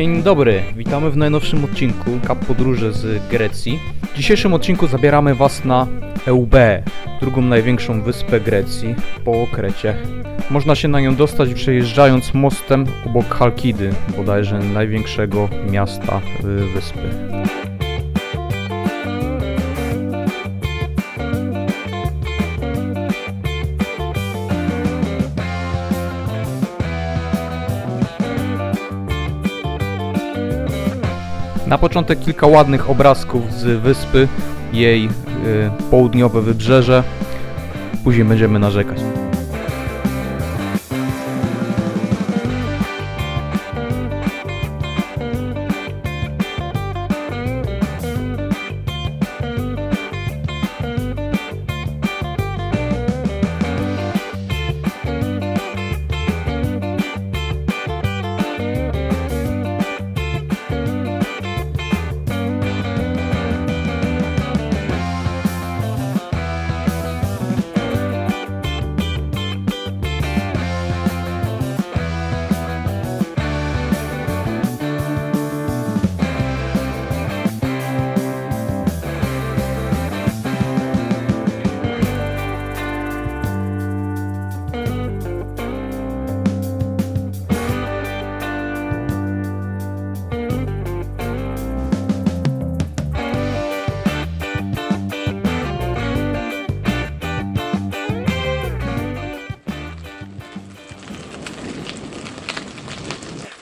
Dzień dobry, witamy w najnowszym odcinku Kap Podróże z Grecji. W dzisiejszym odcinku zabieramy Was na Eubę, drugą największą wyspę Grecji po Krecie. Można się na nią dostać przejeżdżając mostem obok Halkidy, bodajże największego miasta y, wyspy. Na początek kilka ładnych obrazków z wyspy, jej y, południowe wybrzeże. Później będziemy narzekać.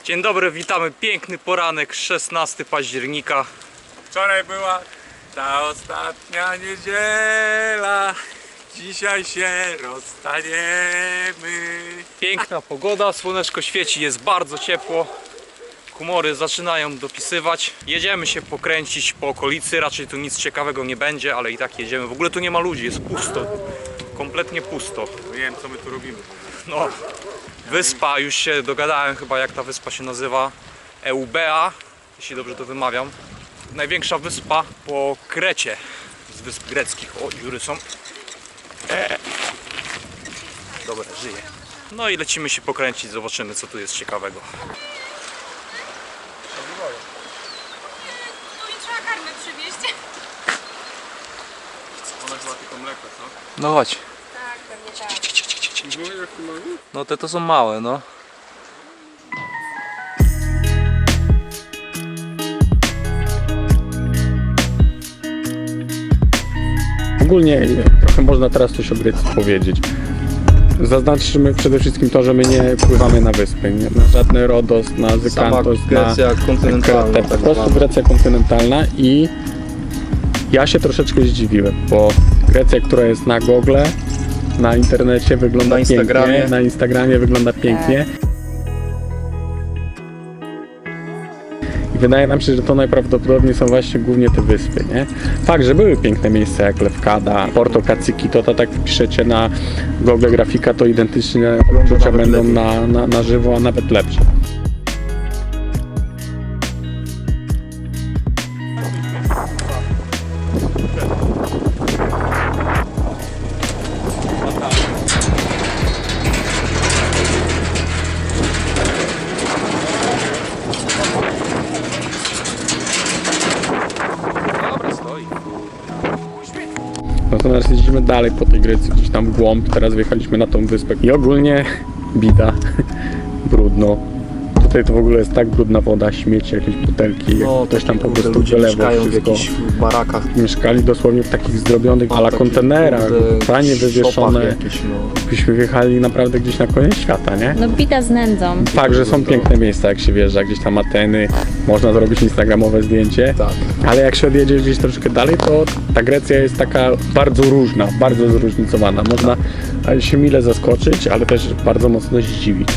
Dzień dobry, witamy. Piękny poranek, 16 października. Wczoraj była ta ostatnia niedziela. Dzisiaj się rozstaniemy. Piękna pogoda, słoneczko świeci, jest bardzo ciepło. Humory zaczynają dopisywać. Jedziemy się pokręcić po okolicy, raczej tu nic ciekawego nie będzie, ale i tak jedziemy. W ogóle tu nie ma ludzi, jest pusto. Kompletnie pusto. Nie wiem co my tu robimy. No, wyspa, już się dogadałem chyba jak ta wyspa się nazywa. Eubea, jeśli dobrze to wymawiam. Największa wyspa po Krecie z wysp greckich. O, dziury są. Eee. Dobra, żyje. No i lecimy się pokręcić, zobaczymy co tu jest ciekawego. Ona tylko mleko, co? No chodź. Tak, tak. No te to są małe, no. Ogólnie trochę można teraz coś o Grecji powiedzieć. Zaznaczmy przede wszystkim to, że my nie wpływamy na wyspy, nie? na żadny Rodos, na Zykantos, na kontynentalna. Kretę. Po prostu Grecja kontynentalna i ja się troszeczkę zdziwiłem, bo Grecja, która jest na Google, na internecie wygląda Na Instagramie. pięknie, na Instagramie wygląda pięknie. I wydaje nam się, że to najprawdopodobniej są właśnie głównie te wyspy, nie? Fakt, że były piękne miejsca jak Lewkada, Porto Kaciki, to, to tak wpiszecie na Google Grafika, to identycznie odczucia będą na, na, na żywo, a nawet lepsze. Dalej po tej Grecji, gdzieś tam w głąb. Teraz wjechaliśmy na tą wyspę i ogólnie bida, brudno. Tutaj to w ogóle jest tak brudna woda, śmieci, jakieś butelki, No, jak ktoś tam po prostu ludzie wylewał mieszkają w wszystko. jakichś barakach. Mieszkali dosłownie w takich zdrobionych ala kontenerach, szopach wywieszone. Jakieś, no. Byśmy wjechali naprawdę gdzieś na koniec świata, nie? No bida z nędzą. Fakt, że są piękne miejsca, jak się wjeżdża, gdzieś tam Ateny, można zrobić instagramowe zdjęcie. Tak. Ale jak się odjedzie gdzieś troszkę dalej, to ta Grecja jest taka bardzo różna, bardzo zróżnicowana. Można się mile zaskoczyć, ale też bardzo mocno zdziwić.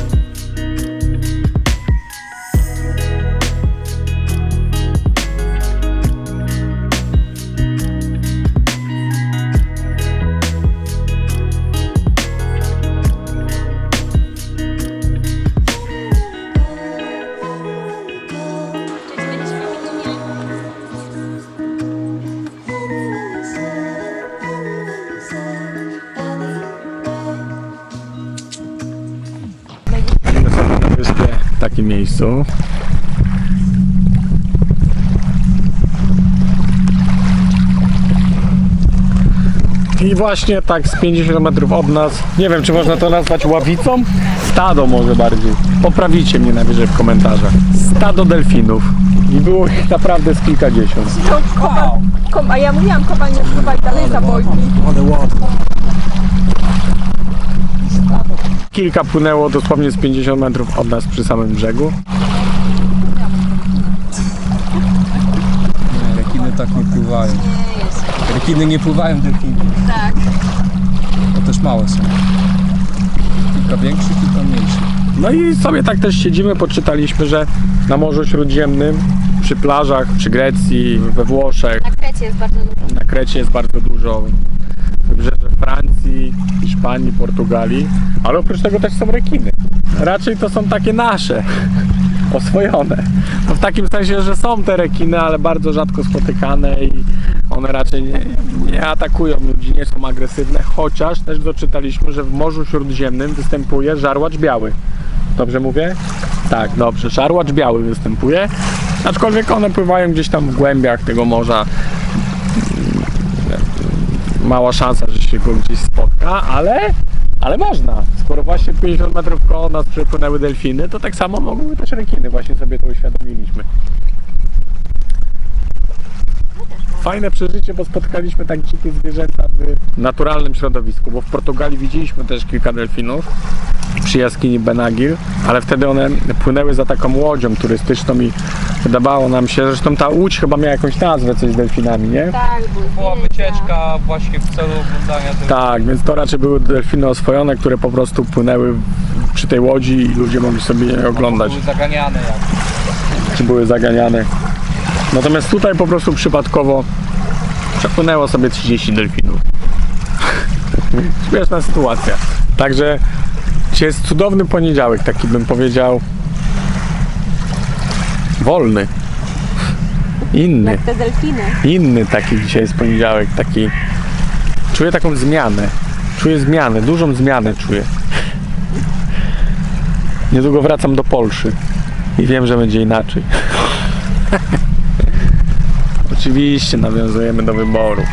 takim miejscu. I właśnie tak z 50 km od nas, nie wiem czy można to nazwać ławicą? Stado może bardziej. Poprawicie mnie najwyżej w komentarzach. Stado delfinów. I było ich naprawdę z kilkadziesiąt. A ja mówiłam, kowal nie dalej za bojki. Kilka płynęło dosłownie z 50 metrów od nas przy samym brzegu. Rekiny tak nie pływają. Rekiny nie pływają delfiny. Tak. To też małe są. Kilka większych, kilka mniejszych. No i sobie tak też siedzimy, poczytaliśmy, że na Morzu Śródziemnym, przy plażach, przy Grecji, we Włoszech, Na Krecie jest bardzo dużo. na Krecie jest bardzo dużo, wybrzeże Francji, Hiszpanii, Portugalii, ale oprócz tego też są rekiny. Raczej to są takie nasze, oswojone. No w takim sensie, że są te rekiny, ale bardzo rzadko spotykane i one raczej nie, nie atakują ludzi, nie są agresywne, chociaż też doczytaliśmy, że w Morzu Śródziemnym występuje żarłacz biały. Dobrze mówię? Tak, dobrze. Żarłacz biały występuje, aczkolwiek one pływają gdzieś tam w głębiach tego morza mała szansa, że się go gdzieś spotka, ale, ale można. Skoro właśnie 50 metrów koło nas przepłynęły delfiny, to tak samo mogłyby też rekiny, właśnie sobie to uświadomiliśmy. Fajne przeżycie, bo spotkaliśmy tak dzikie zwierzęta w naturalnym środowisku, bo w Portugalii widzieliśmy też kilka delfinów przy jaskini Benagil, ale wtedy one płynęły za taką łodzią turystyczną i wydawało nam się, zresztą ta łódź chyba miała jakąś nazwę, coś z delfinami, nie? Tak, Była wycieczka właśnie w celu oglądania. Tak, więc to raczej były delfiny oswojone, które po prostu płynęły przy tej łodzi i ludzie mogli sobie je oglądać, Były zaganiane jak. czy były zaganiane. Natomiast tutaj po prostu przypadkowo przepłynęło sobie 30 delfinów. Śmieszna sytuacja. Także dzisiaj jest cudowny poniedziałek, taki bym powiedział wolny. Inny. Te delfiny. inny taki dzisiaj jest poniedziałek, taki czuję taką zmianę. Czuję zmianę, dużą zmianę czuję. Niedługo wracam do Polszy i wiem, że będzie inaczej. Oczywiście nawiązujemy do wyboru.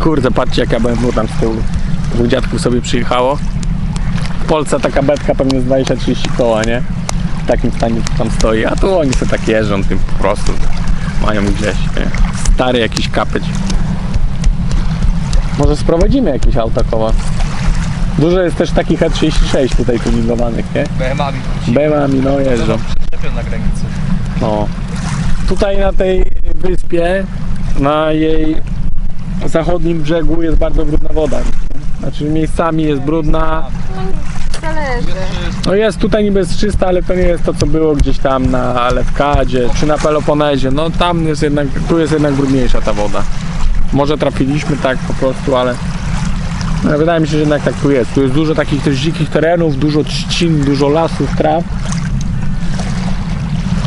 Kurde, patrzcie jaka BMW tam z tyłu. Dwóch dziadków sobie przyjechało. W Polsce taka betka pewnie z 20-30 koła, nie? W takim stanie co tam stoi. A tu oni sobie tak jeżdżą tym po prostu. Mają gdzieś, nie? Stary jakiś kapeć. Może sprowadzimy jakieś auta koła. Dużo jest też takich E36 tutaj tuningowanych, nie? BM-ami BMW no jeżdżą. przyczepią na granicy. No. Tutaj na tej wyspie, na jej zachodnim brzegu jest bardzo brudna woda. Znaczy miejscami jest brudna. No jest tutaj niby jest czysta, ale to nie jest to co było gdzieś tam na Lewkadzie czy na Peloponezie. No tam jest jednak, tu jest jednak brudniejsza ta woda. Może trafiliśmy tak po prostu, ale no, wydaje mi się, że jednak tak tu jest. Tu jest dużo takich też dzikich terenów, dużo trzcin, dużo lasów, traw.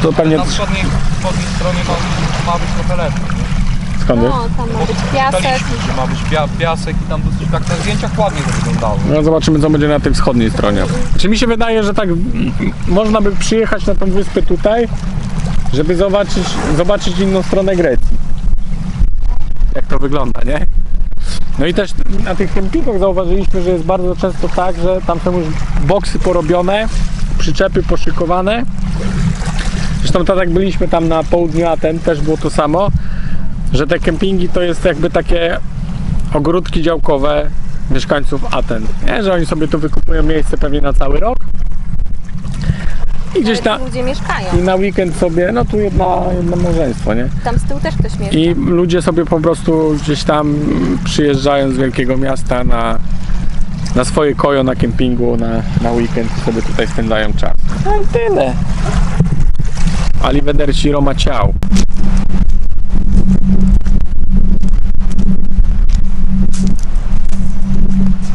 To pewnie Na wschodniej, wschodniej stronie ma, ma być trochę lepiej. Skąd jest? No, tam ma być piasek. Pytaliśmy, że ma być pia piasek i tam dosyć tak na zdjęciach ładnie to wyglądało. No zobaczymy co będzie na tej wschodniej stronie. Czy mi się wydaje, że tak można by przyjechać na tą wyspę tutaj, żeby zobaczyć, zobaczyć inną stronę Grecji. Jak to wygląda, nie? No i też na tych kempingach zauważyliśmy, że jest bardzo często tak, że tam są już boksy porobione przyczepy poszykowane. Zresztą tak jak byliśmy tam na południu Aten, też było to samo, że te kempingi to jest jakby takie ogródki działkowe mieszkańców Aten, nie? że oni sobie tu wykupują miejsce pewnie na cały rok i gdzieś na, ludzie mieszkają. i na weekend sobie, no tu jedno, jedno małżeństwo, nie? Tam z tyłu też ktoś mieszka. I ludzie sobie po prostu gdzieś tam przyjeżdżają z wielkiego miasta na, na swoje kojo na kempingu na, na weekend i sobie tutaj spędzają czas. No i tyle. Arrivederci Roma ciao.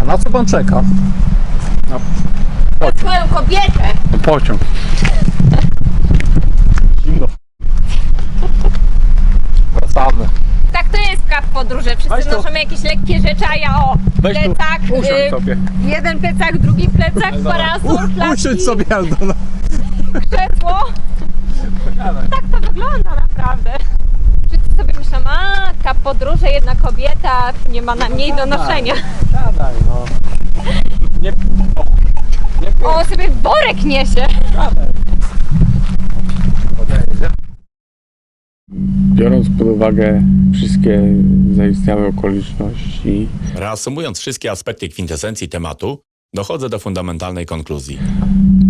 Na co pan czeka? Twoją kobietę! To pociąg. Zimno. Wracamy. Tak to jest kap podróże. Weź Wszyscy noszą jakieś lekkie rzeczy, a ja o Weź tu, plecak, usiądź y, sobie. jeden plecak, drugi plecak, parasol, Usiądź klapki, sobie Aldona. krzesło. Tak to wygląda naprawdę. Wszyscy sobie myślą, a kap podróże, jedna kobieta, nie ma na mniej do noszenia. Siadaj no. Nie, O, sobie worek niesie. Biorąc pod uwagę wszystkie zaistniałe okoliczności, Reasumując wszystkie aspekty kwintesencji tematu, dochodzę do fundamentalnej konkluzji.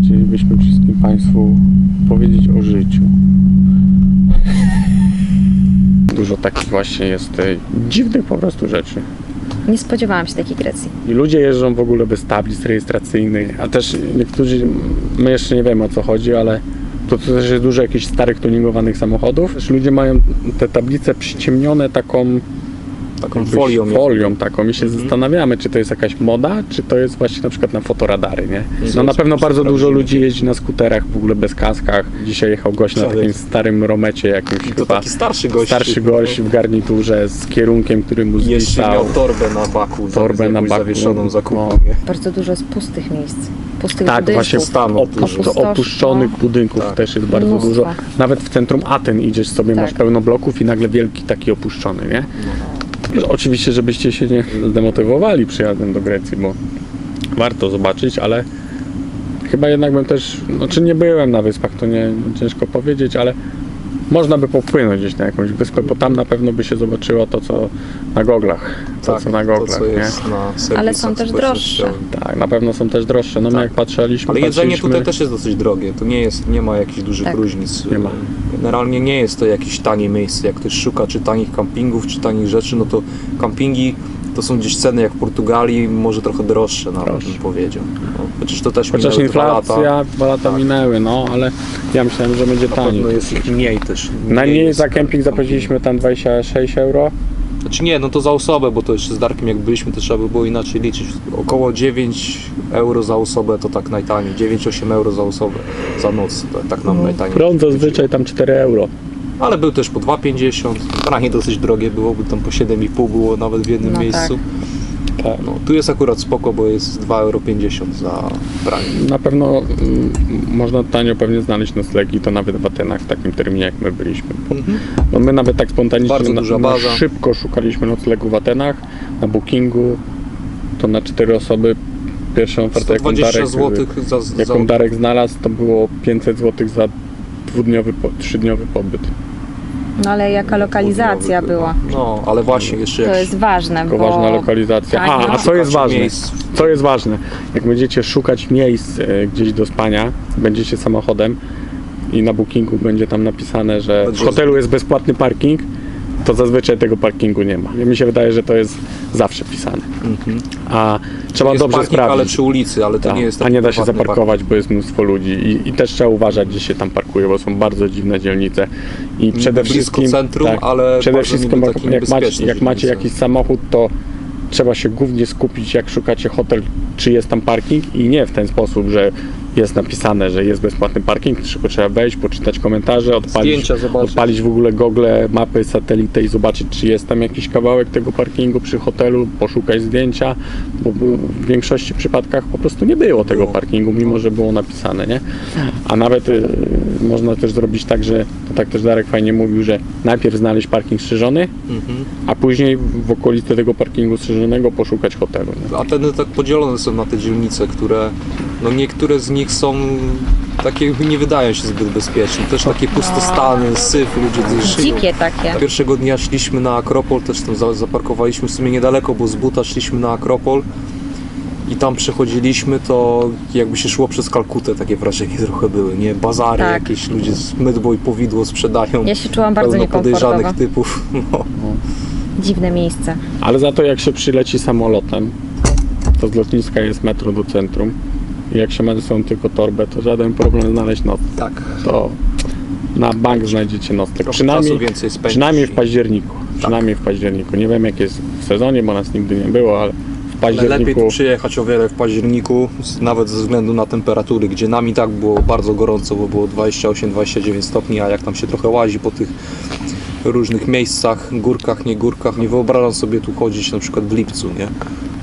chcielibyśmy wszystkim Państwu powiedzieć o życiu. Dużo takich właśnie jest e, dziwnych po prostu rzeczy. Nie spodziewałam się takiej Grecji. I ludzie jeżdżą w ogóle bez tablic rejestracyjnych, a też niektórzy, my jeszcze nie wiemy o co chodzi, ale to, też jest dużo jakichś starych tuningowanych samochodów. Też ludzie mają te tablice przyciemnione taką Taką jakbyś folią. folią taką i się zastanawiamy, czy to jest jakaś moda, czy to jest właśnie na przykład na fotoradary, nie? No na pewno bardzo dużo ludzi jeździ na skuterach w ogóle bez kaskach. Dzisiaj jechał gość na takim starym romecie jakimś To chyba. taki starszy gość. Starszy gość w garniturze z kierunkiem, który mu I Jeszcze zwisał. miał torbę na baku. Torbę na baku, zawieszoną no. za kupą, No. Bardzo dużo jest pustych miejsc. Pustych Tak, budynków. właśnie stanów opuszcz, opuszczonych No. budynków Tak. też jest bardzo Mnóstwo. dużo. Nawet w centrum Aten idziesz sobie, Tak. masz pełno bloków i nagle wielki taki opuszczony, nie? Oczywiście, żebyście się nie zdemotywowali przyjazdem do Grecji, bo warto zobaczyć, ale chyba jednak bym też, znaczy nie byłem na wyspach, to nie ciężko powiedzieć, ale można by popłynąć gdzieś na jakąś wyspę, bo tam na pewno by się zobaczyło to, co na goglach. To, co na goglach, Tak, to, co nie? jest na Ale są też droższe. Tak, na pewno są też droższe. No my Tak. jak patrzyliśmy, Ale jedzenie patrzyliśmy- tutaj też jest dosyć drogie. To nie jest, nie ma jakichś dużych Tak. różnic. Nie ma. Generalnie nie jest to jakieś tanie miejsce. Jak ktoś szuka czy tanich kampingów, czy tanich rzeczy, no to kampingi to są gdzieś ceny jak w Portugalii, może trochę droższe nawet Droższe. bym powiedział. No, chociaż to też Chociaż minęły dwa lata. inflacja, dwa lata Tak. minęły, no ale ja myślałem, że będzie Na taniej. pewno jest ich mniej też. Najmniej jest za kemping zapłaciliśmy tam 26 euro. Znaczy nie, no to za osobę, bo to jeszcze z Darkiem jak byliśmy, to trzeba by było inaczej liczyć. Około 9 euro za osobę to tak najtaniej. 9-8 euro za osobę za noc, to tak nam najtaniej. Prąd zazwyczaj tam 4 euro. Ale był też po 2,50. Pranie dosyć drogie było, bo tam po 7,5 było nawet w jednym No miejscu. Tak. No, tu jest akurat spoko, bo jest 2,50 euro za pranie. Na pewno mm, można tanio pewnie znaleźć noclegi, to nawet w Atenach w takim terminie jak my byliśmy. Bo my nawet tak spontanicznie Bardzo na, duża na baza. szybko szukaliśmy noclegu w Atenach, na bookingu, to na 4 osoby pierwszą ofertę jaką 120 Darek, zł za, za jaką Darek znalazł to było 500 zł za dwudniowy, po, trzydniowy pobyt. No ale jaka lokalizacja była? No, ale właśnie jeszcze To jest ważne, Tylko bo ważna lokalizacja. tak, A, no. a co jest szukacie ważne? miejsc. Co jest ważne? Jak będziecie szukać miejsc e, gdzieś do spania, będziecie samochodem i na bookingu będzie tam napisane, że w Będzie- hotelu jest bezpłatny parking, to zazwyczaj tego parkingu nie ma. Mi się wydaje, że to jest zawsze pisane. A trzeba jest dobrze parking, ale sprawdzić. przy ulicy, ale to Tak, nie jest a nie da się zaparkować, bo jest mnóstwo ludzi. I, i też trzeba uważać, gdzie się tam parkuje, bo są bardzo dziwne dzielnice. I przede blisko wszystkim tak, centrum, ale przede wszystkim jak, jak, macie, jak macie jakiś samochód, to trzeba się głównie skupić, jak szukacie hotel, czy jest tam parking. I nie w ten sposób, że jest napisane, że jest bezpłatny parking, tylko trzeba wejść, poczytać komentarze, odpalić, odpalić w ogóle Google, mapy, satelitę i zobaczyć, czy jest tam jakiś kawałek tego parkingu przy hotelu, poszukać zdjęcia, bo w większości przypadkach po prostu nie było tego Było. parkingu, mimo że było napisane, nie? A nawet y, można też zrobić tak, że to tak też Darek fajnie mówił, że najpierw znaleźć parking strzeżony, Mhm. a później w okolicy tego parkingu strzeżonego poszukać hotelu. Nie? Ateny tak podzielone są na te dzielnice, które no niektóre z nich są takie nie wydają się zbyt bezpieczne. Też takie pustostany, syf, ludzie gdzieś żyją. Dzikie takie. Pierwszego dnia szliśmy na Akropol, też tam za- zaparkowaliśmy w sumie niedaleko, bo z buta szliśmy na Akropol i tam przechodziliśmy, to jakby się szło przez Kalkutę, takie wrażenie trochę były, nie? Bazary Tak. jakieś, ludzie z mydło i powidło sprzedają. Ja się czułam bardzo pełno podejrzanych niekomfortowo. typów. No. Dziwne miejsce. Ale za to jak się przyleci samolotem, to z lotniska jest metro do centrum. Jak się ma ze sobą tylko torbę, to żaden problem znaleźć noc. Tak. To na bank znajdziecie nocleg. Trochę Przynajmniej, przynajmniej w październiku. Przynajmniej w październiku. Nie wiem jak jest w sezonie, bo nas nigdy nie było, ale w Ale lepiej październiku tu przyjechać o wiele w październiku, nawet ze względu na temperatury, gdzie nam i tak było bardzo gorąco, bo było 28-29 stopni, a jak tam się trochę łazi po tych różnych miejscach, górkach, nie górkach, nie wyobrażam sobie tu chodzić na przykład w lipcu, nie?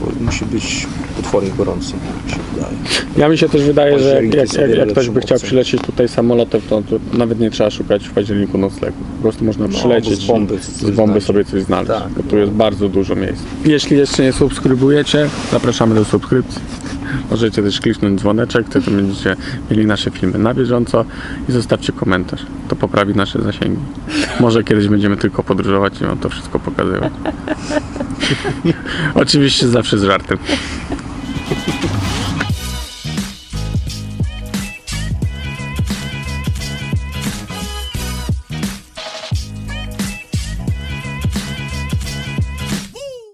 Bo musi być potwornie gorąco, mi się wydaje. Ja mi się też wydaje, że jak, jak, jak, jak ktoś by chciał opcją. przylecieć tutaj samolotem, to, to nawet nie trzeba szukać w październiku noclegu. Po prostu można No, przylecieć z bomby i coś z bomby znaleźć. sobie coś znaleźć, Tak. bo tu jest bardzo dużo miejsc. Jeśli jeszcze nie subskrybujecie, zapraszamy do subskrypcji. Możecie też kliknąć dzwoneczek, wtedy będziecie mieli nasze filmy na bieżąco i zostawcie komentarz. To poprawi nasze zasięgi. Może kiedyś będziemy tylko podróżować i wam to wszystko pokazywać. Oczywiście zawsze z żartem.